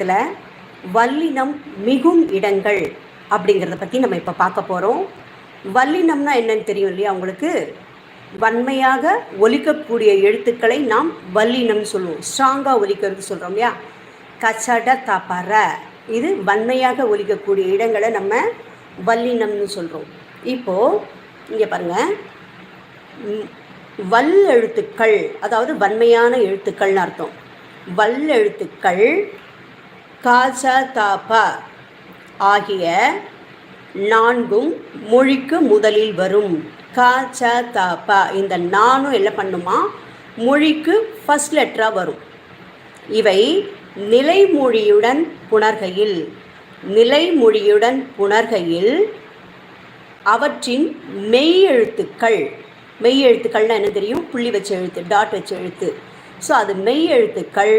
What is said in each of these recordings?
இதில் வல்லினம் மிகும் இடங்கள் அப்படிங்கிறத பற்றி நம்ம இப்போ பார்க்க போகிறோம் வல்லினம்னா என்னன்னு தெரியும் இல்லையா உங்களுக்கு? வன்மையாக ஒலிக்கக்கூடிய எழுத்துக்களை நாம் வல்லினம்னு சொல்லுவோம். ஸ்ட்ராங்காக ஒலிக்கிறது சொல்கிறோம் இல்லையா? கச்சட தப்பற இது வன்மையாக ஒலிக்கக்கூடிய இடங்களை நம்ம வல்லினம்னு சொல்கிறோம் இப்போது இங்கே பாருங்கள் வல் எழுத்துக்கள் அதாவது வன்மையான எழுத்துக்கள்னு அர்த்தம். வல் எழுத்துக்கள் காச தாப ஆகிய நான்கும் மொழிக்கு முதலில் வரும். காச்ச தாப இந்த நானும் என்ன பண்ணுமா? மொழிக்கு ஃபஸ்ட் லெட்டராக வரும். இவை நிலைமொழியுடன் புணர்கையில் நிலைமொழியுடன் புணர்கையில் அவற்றின் மெய் எழுத்துக்கள் மெய் எழுத்துக்கள்னால் என்ன தெரியும்? புள்ளி வச்ச எழுத்து டாட் வச்ச எழுத்து. ஸோ அது மெய் எழுத்துக்கள்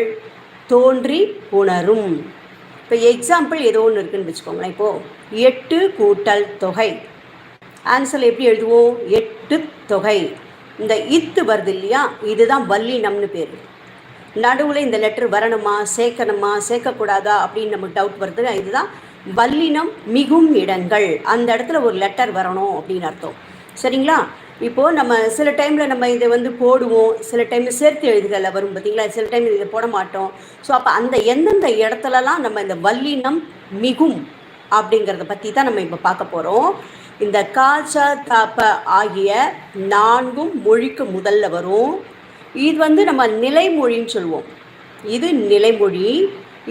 தோன்றி உணரும். இப்போ எக்ஸாம்பிள் ஏதோ ஒன்று இருக்குன்னு வச்சுக்கோங்களேன். இப்போது எட்டு கூட்டல் தொகை. ஆன்சர் எப்படி எழுதுவோம்? எட்டு தொகை. இந்த இத்து வருது இல்லையா? இதுதான் வல்லினம்னு பேர். நடுவில் இந்த லெட்டர் வரணுமா? சேர்க்கணுமா? சேர்க்கக்கூடாதா? அப்படின்னு நமக்கு டவுட் வருது இதுதான் வல்லினம் மிகும் இடங்கள். அந்த இடத்துல ஒரு லெட்டர் வரணும் அப்படின்னு அர்த்தம். சரிங்களா? இப்போது நம்ம சில டைமில் நம்ம இதை வந்து போடுவோம். சில டைமில் சேர்த்து எழுதுகள்ல வரும் பார்த்தீங்களா சில டைம் இதை போட மாட்டோம். ஸோ அப்போ அந்த எந்தெந்த இடத்துலலாம் நம்ம இந்த வல்லினம் மிகும் அப்படிங்கிறத பற்றி தான் நம்ம இப்போ பார்க்க போகிறோம் இந்த காச்சா தாப்ப ஆகிய நான்கும் மொழிக்கு முதல்ல வரும். இது வந்து நம்ம நிலைமொழின்னு சொல்லுவோம். இது நிலைமொழி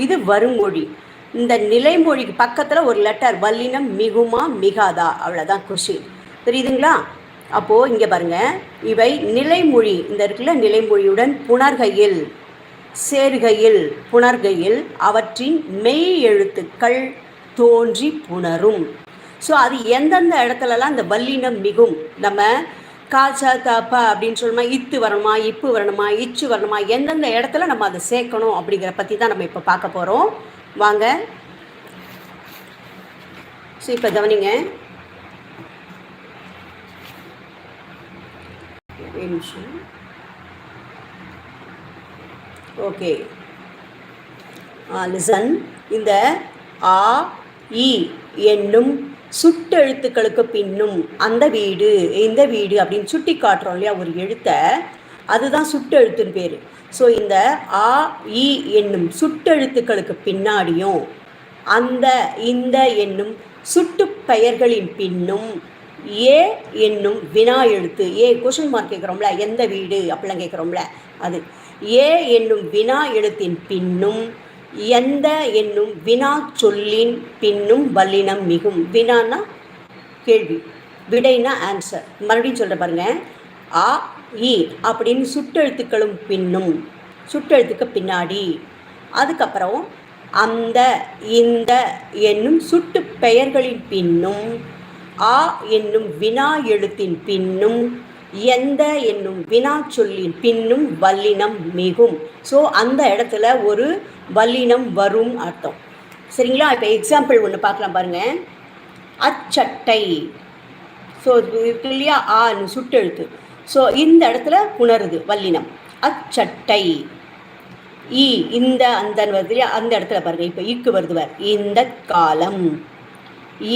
இது வருமொழி. இந்த நிலைமொழிக்கு பக்கத்தில் ஒரு லெட்டர் வல்லினம் மிகுமா மிகாதா? அவ்வளோதான் கொஷின் தெரியுதுங்களா அப்போது இங்கே பாருங்கள் இவை நிலைமொழி இந்த இருக்குல்ல நிலைமொழியுடன் புணர்கையில் சேர்கையில் புணர்கையில் அவற்றின் மெய் எழுத்துக்கள் தோன்றி புணரும். ஸோ அது எந்தெந்த இடத்துலலாம் இந்த வல்லினம் மிகும்? நம்ம காச்சா தாப்பா அப்படின்னு சொல்லணுமா இத்து வரணுமா இப்பு வரணுமா இச்சு வரணுமா எந்தெந்த இடத்துல நம்ம அதை சேர்க்கணும் அப்படிங்கிற பற்றி தான் நம்ம இப்போ பார்க்க போகிறோம் வாங்க. ஸோ இப்போ கவனிங்க. ஒரு ஓகே. லிசன் இந்த ஆ இ என்னும் சுட்டெழுத்துக்களுக்கு பின்னும் அந்த வீடு இந்த வீடு அப்படின்னு சுட்டி காட்டுறோம் இல்லையா ஒரு எழுத்தை. அதுதான் சுட்டெழுத்துன்னு பேர். ஸோ இந்த ஆ இ என்னும் சுட்டெழுத்துக்களுக்கு பின்னாடியும் அந்த இந்த என்னும் சுட்டு பெயர்களின் பின்னும் ஏ என்னும் வினா எழுத்து. ஏ கொஷின் மார்க் கேட்குறோம்ல எந்த வீடு அப்படிலாம் கேட்குறோம்ல அது. ஏ என்னும் வினா எழுத்தின் பின்னும் எந்த என்னும் வினா சொல்லின் பின்னும் வல்லினம் மிகும். வினானா கேள்வி விடைனா ஆன்சர் மறுபடியும் சொல்கிற பாருங்க. ஆ இ அப்படின்னு சுட்டெழுத்துக்களும் பின்னும் சுட்டெழுத்துக்கு பின்னாடி. அதுக்கப்புறம் அந்த இந்த என்னும் சுட்டு பெயர்களின் பின்னும் ஆ என்னும் வினா எழுத்தின் பின்னும் எந்த என்னும் வினா சொல்லின் பின்னும் வல்லினம் மிகும். ஸோ அந்த இடத்துல ஒரு வல்லினம் வரும் அர்த்தம். சரிங்களா? இப்போ எக்ஸாம்பிள் ஒன்று பார்க்கலாம் பாருங்க. அச்சட்டை. ஸோ இருக்கு இல்லையா ஆன்னு சுட்டெழுத்து ஸோ இந்த இடத்துல உணருது வல்லினம். அச்சட்டை. ஈ இந்த அந்த வருது இல்லையா அந்த இடத்துல பாருங்க. இப்போ இக்கு வருது இந்த காலம்.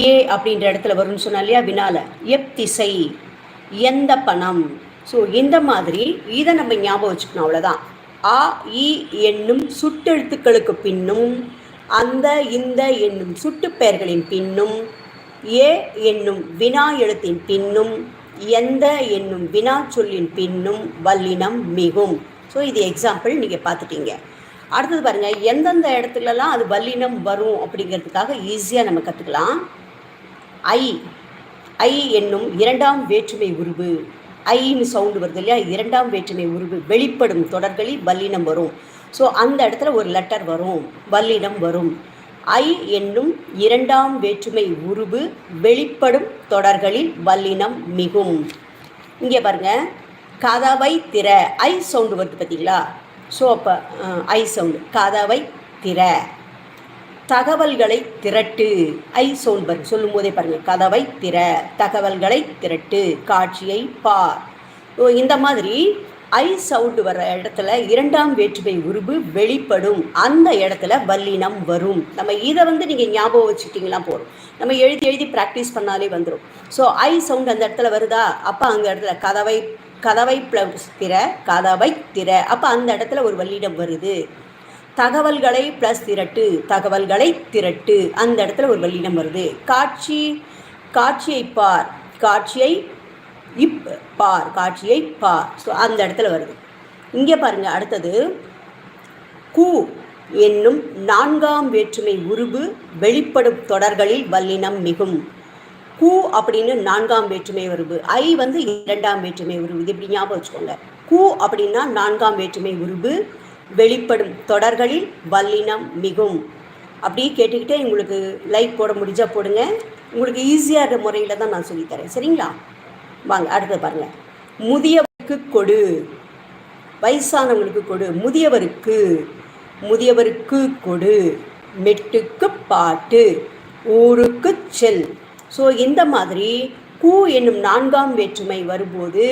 ஏ அப்படின்ற இடத்துல வரும்னு சொன்னா இல்லையா வினால. எப்திசை எந்த பணம். ஸோ இந்த மாதிரி இதை நம்ம ஞாபகம் வச்சுக்கணும் அவ்வளோதான் ஆ இ என்னும் சுட்டெழுத்துக்களுக்கு பின்னும் அந்த இந்த என்னும் சுட்டுப்பெயர்களின் பின்னும் ஏ என்னும் வினா எழுத்தின் பின்னும் எந்த என்னும் வினா சொல்லின் பின்னும் வல்லினம் மிகும். ஸோ இது எக்ஸாம்பிள் நீங்கள் பார்த்துட்டீங்க. அடுத்தது பாருங்கள் எந்தெந்த இடத்துலலாம் அது வல்லினம் வரும் அப்படிங்கிறதுக்காக ஈஸியாக நம்ம கற்றுக்கலாம் ஐ ஐ என்னும் இரண்டாம் வேற்றுமை உருவு. ஐன்னு சவுண்டு வருது இல்லையா? இரண்டாம் வேற்றுமை உருவு வெளிப்படும் தொடர்களில் வல்லினம் வரும். ஸோ அந்த இடத்துல ஒரு லெட்டர் வரும் வல்லினம் வரும். ஐ என்னும் இரண்டாம் வேற்றுமை உருவு வெளிப்படும் தொடர்களில் வல்லினம் மிகும். இங்கே பாருங்க கதவை திற ஐ சவுண்டு வருது பார்த்தீங்களா ஸோ அப்போ ஐ சவுண்டு கதவை திற. தகவல்களை திரட்டு. ஐ சவுண்ட் பாருங்க சொல்லும் போதே பாருங்கள் கதவை திற. தகவல்களை திரட்டு. காட்சியை பார். ஓ இந்த மாதிரி ஐ சவுண்டு வர இடத்துல இரண்டாம் வேற்றுமை உருவு வெளிப்படும். அந்த இடத்துல வல்லினம் வரும். நம்ம இதை வந்து நீங்கள் ஞாபகம் வச்சுக்கிட்டிங்களா போதும். நம்ம எழுதி எழுதி ப்ராக்டிஸ் பண்ணாலே வந்துடும் ஸோ ஐ சவுண்ட் அந்த இடத்துல வருதா? அப்போ அந்த இடத்துல கதவை கதவை ப்ளஸ் திற கதவை திற. அப்போ அந்த இடத்துல ஒரு வள்ளிடம் வருது. தகவல்களை ப்ளஸ் திரட்டு தகவல்களை திரட்டு. அந்த இடத்துல ஒரு வள்ளிடம் வருது. காட்சி காட்சியை பார். காட்சியை இப் பார். காட்சியை பார். ஸோ அந்த இடத்துல வருது. இங்கே பாருங்கள் அடுத்தது. கூ என்னும் நான்காம் வேற்றுமை உருவு வெளிப்படும் தொடர்களில் வல்லினம் மிகும். கு அப்படின்னு நான்காம் வேற்றுமை உருவு ஐ வந்து இரண்டாம் வேற்றுமை உருவு. இது இப்படி ஞாபகம் வச்சுக்கோங்க. கு அப்படின்னா நான்காம் வேற்றுமை உருவு வெளிப்படும் தொடர்களில் வல்லினம் மிகும். அப்படியே கேட்டுக்கிட்டே உங்களுக்கு லைக் போட முடிஞ்சால் போடுங்க. உங்களுக்கு ஈஸியாக முறையில் தான் நான் சொல்லித்தரேன் சரிங்களா? வாங்க அடுத்த பாருங்கள் முதியவருக்கு கொடு. வயசானவங்களுக்கு கொடு. முதியவருக்கு முதியவருக்கு கொடு. மெட்டுக்கு பாட்டு. ஊருக்கு செல். ஸோ இந்த மாதிரி கூ என்னும் நான்காம் வேற்றுமை வரும்போது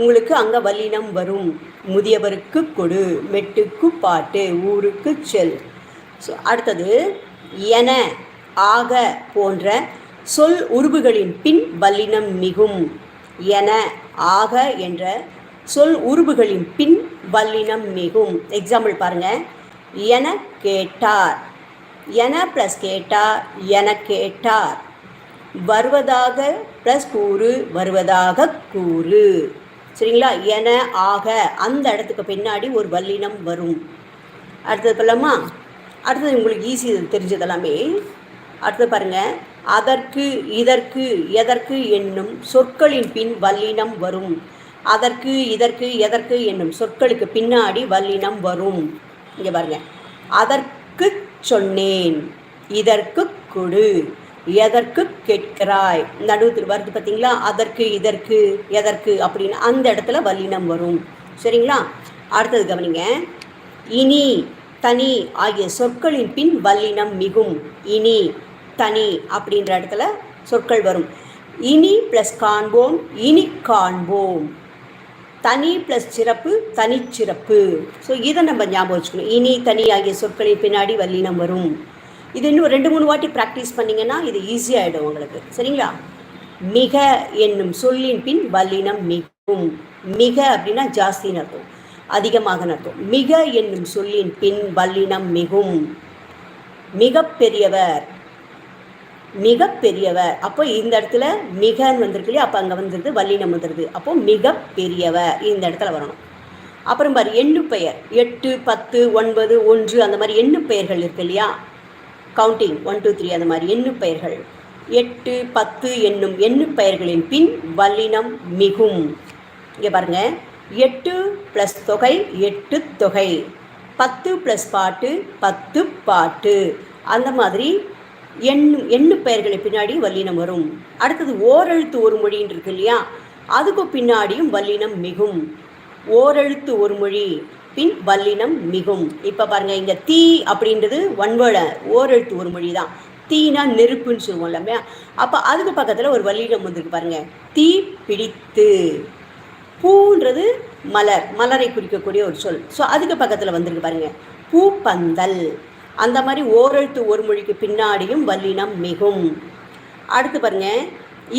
உங்களுக்கு அங்கே வல்லினம் வரும். முதியவருக்கு கொடு மெட்டுக்கு பாட்டு ஊருக்கு செல். ஸோ அடுத்தது என ஆக போன்ற சொல் உருவுகளின் பின் வல்லினம் மிகும். என ஆக என்ற சொல் உருவுகளின் பின் வல்லினம் மிகும். எக்ஸாம்பிள் பாருங்க. என கேட்டார். என ப்ளஸ் கேட்டார் என கேட்டார். வருவதாக ப்ளஸ் கூறு வருவதாக கூறு. சரிங்களா? என ஆக அந்த இடத்துக்கு பின்னாடி ஒரு வல்லினம் வரும். அடுத்தது சொல்லலாமா? அடுத்தது உங்களுக்கு ஈஸி தெரிஞ்சதெல்லாமே அடுத்தது பாருங்கள் அதற்கு இதற்கு எதற்கு என்னும் சொற்களின் பின் வல்லினம் வரும். அதற்கு இதற்கு எதற்கு என்னும் சொற்களுக்கு பின்னாடி வல்லினம் வரும். இங்கே பாருங்கள் அதற்கு சொன்னேன். இதற்கு கொடு. எதற்கு கேட்கிறாய்? நடுவு வருது பார்த்தீங்களா அதற்கு இதற்கு எதற்கு அப்படின்னு அந்த இடத்துல வல்லினம் வரும். சரிங்களா? அடுத்தது கவனிங்க. இனி தனி ஆகிய சொற்களின் பின் வல்லினம் மிகும். இனி தனி அப்படின்ற இடத்துல சொற்கள் வரும். இனி ப்ளஸ் காண்போம் இனி காண்போம். தனி ப்ளஸ் சிறப்பு தனிச்சிறப்பு. ஸோ இதை நம்ம ஞாபகம் வச்சுக்கணும். இனி தனி ஆகிய சொற்களின் பின்னாடி வல்லினம் வரும். இது இன்னும் ரெண்டு மூணு வாட்டி ப்ராக்டிஸ் பண்ணிங்கன்னா இது ஈஸியாகிடும் உங்களுக்கு. சரிங்களா? மிக என்னும் சொல்லின் பின் வல்லினம் மிகும். மிக அப்படின்னா ஜாஸ்தின்னு அர்த்தம். அதிகமாக அர்த்தம். மிக என்னும் சொல்லின் பின் வல்லினம் மிகும். மிக பெரியவர் மிக பெரியவர் அப்போ இந்த இடத்துல மிகன்னு வந்திருக்கு இல்லையா? அப்போ அங்கே வந்துருது வல்லினம் வந்துருது. அப்போ மிக பெரியவர் இந்த இடத்துல வரணும். அப்புறம் பாரு எண்ணு பெயர். எட்டு பத்து ஒன்பது ஒன்று அந்த மாதிரி எண்ணு பெயர்கள் இருக்கு இல்லையா? கவுண்டிங் ஒன் டூ த்ரீ அந்த மாதிரி எண்ணு பெயர்கள். எட்டு பத்து என்னும் எண்ணு பெயர்களின் பின் வல்லினம் மிகும். இங்கே பாருங்க. எட்டு ப்ளஸ் தொகை எட்டு தொகை. பத்து ப்ளஸ் பாட்டு பத்து பாட்டு. அந்த மாதிரி எண்ணு எண்ணு பெயர்களை பின்னாடி வல்லினம் வரும். அடுத்தது ஓரெழுத்து ஒரு மொழின்னு இருக்கு இல்லையா? அதுக்கு பின்னாடியும் வல்லினம் மிகும். ஓரெழுத்து ஒரு மொழி. பின் வல்லினம் மிகும். இப்போ பாருங்கள் இங்கே தீ அப்படின்றது ஒன்வேர்ட ஓரெழுத்து ஒரு மொழி தான் தீனா நெருப்புன்னு சொல்லுவோம் இல்லையா அப்போ அதுக்கு பக்கத்தில் ஒரு வல்லினம் வந்துருக்கு பாருங்க. தீ பிடித்து. பூன்றது மலர் மலரை குறிக்கக்கூடிய ஒரு சொல். ஸோ அதுக்கு பக்கத்தில் வந்திருக்கு பாருங்க. பூப்பந்தல் அந்த மாதிரி ஓரெழுத்து ஒரு மொழிக்கு பின்னாடியும் வல்லினம் மிகும். அடுத்து பாருங்கள்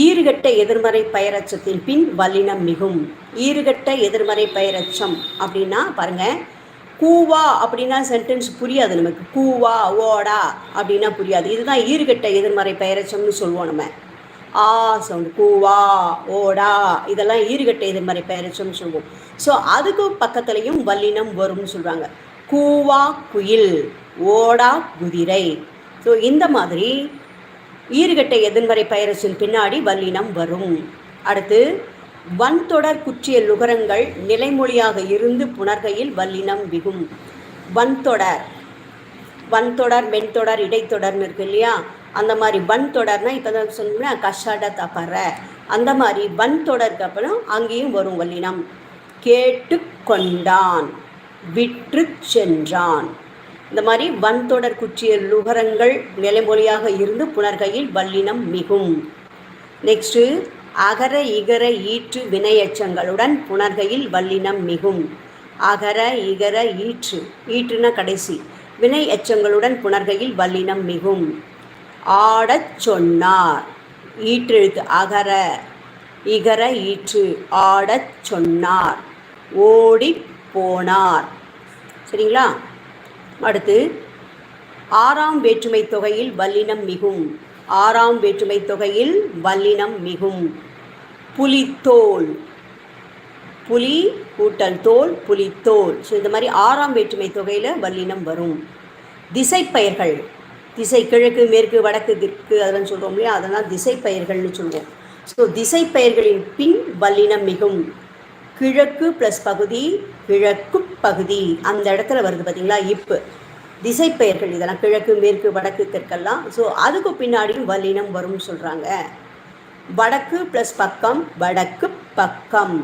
ஈறுகட்ட எதிர்மறை பெயரச்சத்தின் பின் வல்லினம் மிகும். ஈறுகட்ட எதிர்மறை பெயரச்சம் அப்படின்னா பாருங்க கூவா அப்படின்னா சென்டென்ஸ் புரியாது நமக்கு. கூவா ஓடா அப்படின்னா புரியாது. இதுதான் ஈறுகட்ட எதிர்மறை பெயரச்சம்னு சொல்லுவோம் நம்ம. ஆ சவுண்ட் கூவா ஓடா இதெல்லாம் ஈறுகட்ட எதிர்மறை பெயரச்சம்னு சொல்லுவோம். ஸோ அதுக்கு பக்கத்துலேயும் வல்லினம் வரும்னு சொல்கிறாங்க கூவா குயில் ஓடா குதிரை. ஸோ இந்த மாதிரி ஈறுகட்ட எதிர்மறை பெயரச்சின் பின்னாடி வல்லினம் வரும். அடுத்து வன்தொடர் குற்றிய லுகரங்கள் நிலைமொழியாக இருந்து புணர்கையில் வல்லினம் விகும் வன்தொடர் வன்தொடர் மென்தொடர் இடைத்தொடர்னு இருக்கு இல்லையா? அந்த மாதிரி வன்தொடர்னா இப்போ தான் சொன்னோம்னா கஷாட தப்பற அந்த மாதிரி வன்தொடருக்கு அப்புறம் அங்கேயும் வரும் வல்லினம். கேட்டு கொண்டான் விற்று சென்றான். இந்த மாதிரி வன்தொடர் குற்றிய லுகரங்கள் நிலைமொழியாக இருந்து புணர்கையில் வல்லினம் மிகும். நெக்ஸ்ட்டு அகர இகர ஈற்று வினையச்சங்களுடன் புணர்கையில் வல்லினம் மிகும். அகர இகர ஈற்று ஈற்றுன கடைசி. வினை எச்சங்களுடன் புணர்கையில் வல்லினம் மிகும். ஆடச் சொன்னார். ஈற்றெழுத்து அகர இகர ஈற்று ஆடச் சொன்னார். ஓடி போனார். சரிங்களா? அடுத்து ஆறாம் வேற்றுமை தொகையில் வல்லினம் மிகும். ஆறாம் வேற்றுமை தொகையில் வல்லினம் மிகும். புலித்தோல். புலி கூட்டல் தோல் புலித்தோல். ஸோ இந்த மாதிரி ஆறாம் வேற்றுமை தொகையில் வல்லினம் வரும். திசைப்பெயர்கள். திசை கிழக்கு மேற்கு வடக்கு தெற்கு அதெல்லாம் சொல்கிறோம் இல்லையா? அதெல்லாம் திசைப்பெயர்கள்னு சொல்லுவோம் ஸோ திசைப்பெயர்களின் பின் வல்லினம் மிகும். கிழக்கு ப்ளஸ் பகுதி கிழக்கு பகுதி. அந்த இடத்துல வருது பார்த்தீங்களா இப்பு. திசை பெயர்கள் இதெல்லாம் கிழக்கு மேற்கு வடக்கு தெற்கெல்லாம். ஸோ அதுக்கு பின்னாடியும் வல்லினம் வரும்னு சொல்கிறாங்க வடக்கு ப்ளஸ் பக்கம் வடக்கு பக்கம்.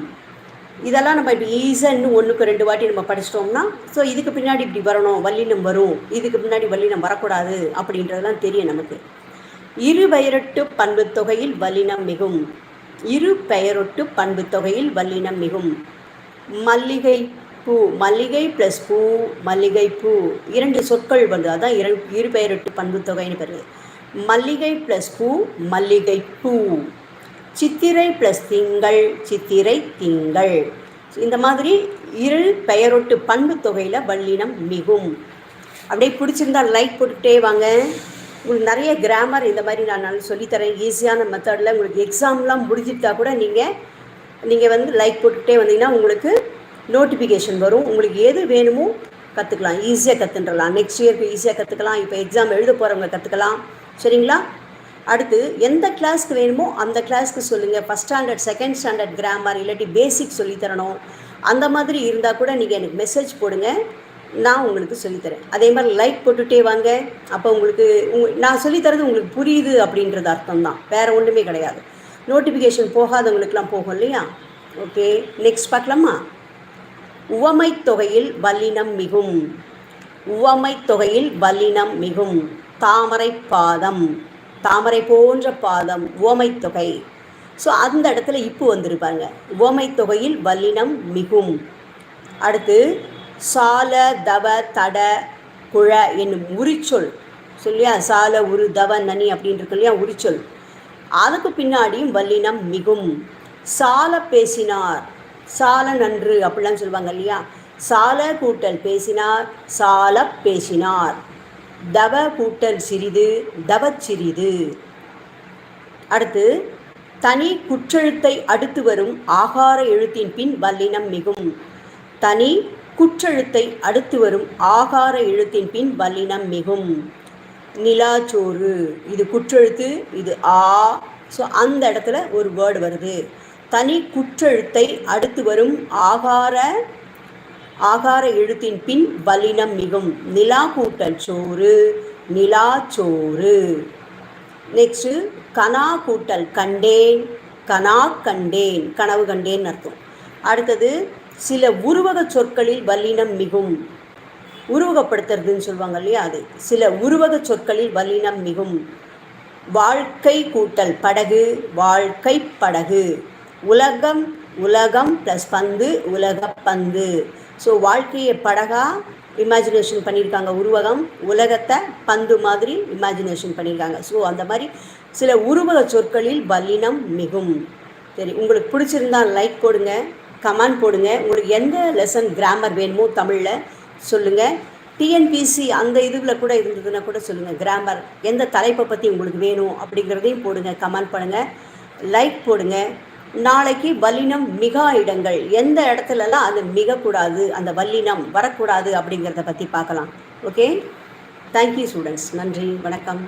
இதெல்லாம் நம்ம இப்படி ஈஸன்னு ஒன்றுக்கு ரெண்டு வாட்டி நம்ம படிச்சிட்டோம்னா ஸோ இதுக்கு பின்னாடி இப்படி வரணும் வல்லினம் வரும். இதுக்கு பின்னாடி வல்லினம் வரக்கூடாது அப்படின்றதெல்லாம் தெரியும் நமக்கு. இரு பெயரொட்டு பண்பு தொகையில் வல்லினம் மிகும். இரு பெயரொட்டு பண்பு தொகையில் வல்லினம் மிகும். மல்லிகை பூ மல்லிகை ப்ளஸ் பூ மல்லிகை பூ இரண்டு சொற்கள் வந்து அதான் இரு இரு பெயரொட்டு பண்பு தொகைன்னு பெறுது மல்லிகை ப்ளஸ் பூ மல்லிகை பூ. சித்திரை ப்ளஸ் திங்கள் சித்திரை திங்கள். இந்த மாதிரி இரு பெயரொட்டு பண்பு தொகையில் வல்லினம் மிகும். அப்படியே பிடிச்சிருந்தா லைக் போட்டுகிட்டே வாங்க. உங்களுக்கு நிறைய கிராமர் இந்த மாதிரி நான் நல்லா சொல்லித்தரேன் ஈஸியான மெத்தடில் உங்களுக்கு எக்ஸாம்லாம் முடிஞ்சிட்டா கூட நீங்கள் நீங்கள் வந்து லைக் போட்டுக்கிட்டே வந்தீங்கன்னா உங்களுக்கு நோட்டிஃபிகேஷன் வரும். உங்களுக்கு எது வேணுமோ கற்றுக்கலாம் ஈஸியாக கற்றுன்றலாம் நெக்ஸ்ட் இயருக்கு ஈஸியாக கற்றுக்கலாம் இப்போ எக்ஸாம் எழுத போகிறவங்க கற்றுக்கலாம் சரிங்களா? அடுத்து எந்த கிளாஸ்க்கு வேணுமோ அந்த கிளாஸ்க்கு சொல்லுங்கள் first standard second standard grammar இல்லாட்டி பேசிக் சொல்லித்தரணும். அந்த மாதிரி இருந்தால் கூட நீங்கள் எனக்கு மெசேஜ் போடுங்க. நான் உங்களுக்கு சொல்லித்தரேன். அதே மாதிரி லைக் போட்டுகிட்டே வாங்க. அப்போ உங்களுக்கு உங்க நான் சொல்லித்தரது உங்களுக்கு புரியுது அப்படின்றது அர்த்தம் தான் வேறு ஒன்றுமே கிடையாது. நோட்டிஃபிகேஷன் போகாதவங்களுக்கெல்லாம் போகும் இல்லையா? ஓகே நெக்ஸ்ட் பார்க்கலாமா? உவமை தொகையில் வல்லினம் மிகும். உவமை தொகையில் வல்லினம் மிகும். தாமரை பாதம். தாமரை போன்ற பாதம் உவமை தொகை. ஸோ அந்த இடத்துல இப்போ வந்திருப்பாங்க உவமை தொகையில் வல்லினம் மிகும். அடுத்து சால தவ தட குழ என்னும் உரிச்சொல். சொல்லியா? சால உரு தவ நனி அப்படின்னு இருக்கு இல்லையா? உரிச்சொல். அதுக்கு பின்னாடியும் வல்லினம் மிகும். சால பேசினார். சால நன்று அப்படிலாம் சொல்லுவாங்க இல்லையா? சால கூட்டல் பேசினார் சால பேசினார். தவ கூட்டல் சிறிது தவச்சிறிது அடுத்து தனி குற்றெழுத்தை அடுத்து வரும் ஆகார எழுத்தின் பின் வல்லினம் மிகும். தனி குற்றெழுத்தை அடுத்து வரும் ஆகார எழுத்தின் பின் வல்லினம் மிகும். நிலாச்சோறு. இது குற்றெழுத்து இது ஆ. ஸோ அந்த இடத்துல ஒரு வேர்டு வருது. தனி குற்றெழுத்தை அடுத்து வரும் ஆகார ஆகார எழுத்தின் பின் வல்லினம் மிகும். நிலா கூட்டல் சோறு நிலா சோறு. நெக்ஸ்ட்டு கனா கூட்டல் கண்டேன் கனா கண்டேன் கனவு கண்டேன் அர்த்தம். அடுத்தது சில உருவக சொற்களில் வல்லினம் மிகும். உருவகப்படுத்துறதுன்னு சொல்லுவாங்க இல்லையா அது? சில உருவக சொற்களில் வல்லினம் மிகும். வாழ்க்கை கூட்டல் படகு வாழ்க்கை படகு. உலகம் உலகம் ப்ளஸ் பந்து உலக பந்து. ஸோ வாழ்க்கையை படகா இமேஜினேஷன் பண்ணியிருக்காங்க உருவகம். உலகத்தை பந்து மாதிரி இமேஜினேஷன் பண்ணியிருக்காங்க. ஸோ அந்த மாதிரி சில உருவக சொற்களில் வல்லினம் மிகும். சரி உங்களுக்கு பிடிச்சிருந்தா லைக் போடுங்க. கமெண்ட் போடுங்க. உங்களுக்கு எந்த லெசன் கிராமர் வேணுமோ தமிழில் சொல்லுங்கள் டிஎன்பிசி அந்த இதுவில் கூட இருந்ததுன்னா கூட சொல்லுங்கள் கிராமர் எந்த தலைப்பை பற்றி உங்களுக்கு வேணும் அப்படிங்கிறதையும் போடுங்க கமெண்ட் பண்ணுங்கள் லைக் போடுங்க. நாளைக்கு வல்லினம் மிகா இடங்கள். எந்த இடத்துலலாம் அது மிகக்கூடாது அந்த வல்லினம் வரக்கூடாது அப்படிங்கிறத பற்றி பார்க்கலாம். ஓகே தேங்க்யூ ஸ்டூடெண்ட்ஸ் நன்றி. வணக்கம்.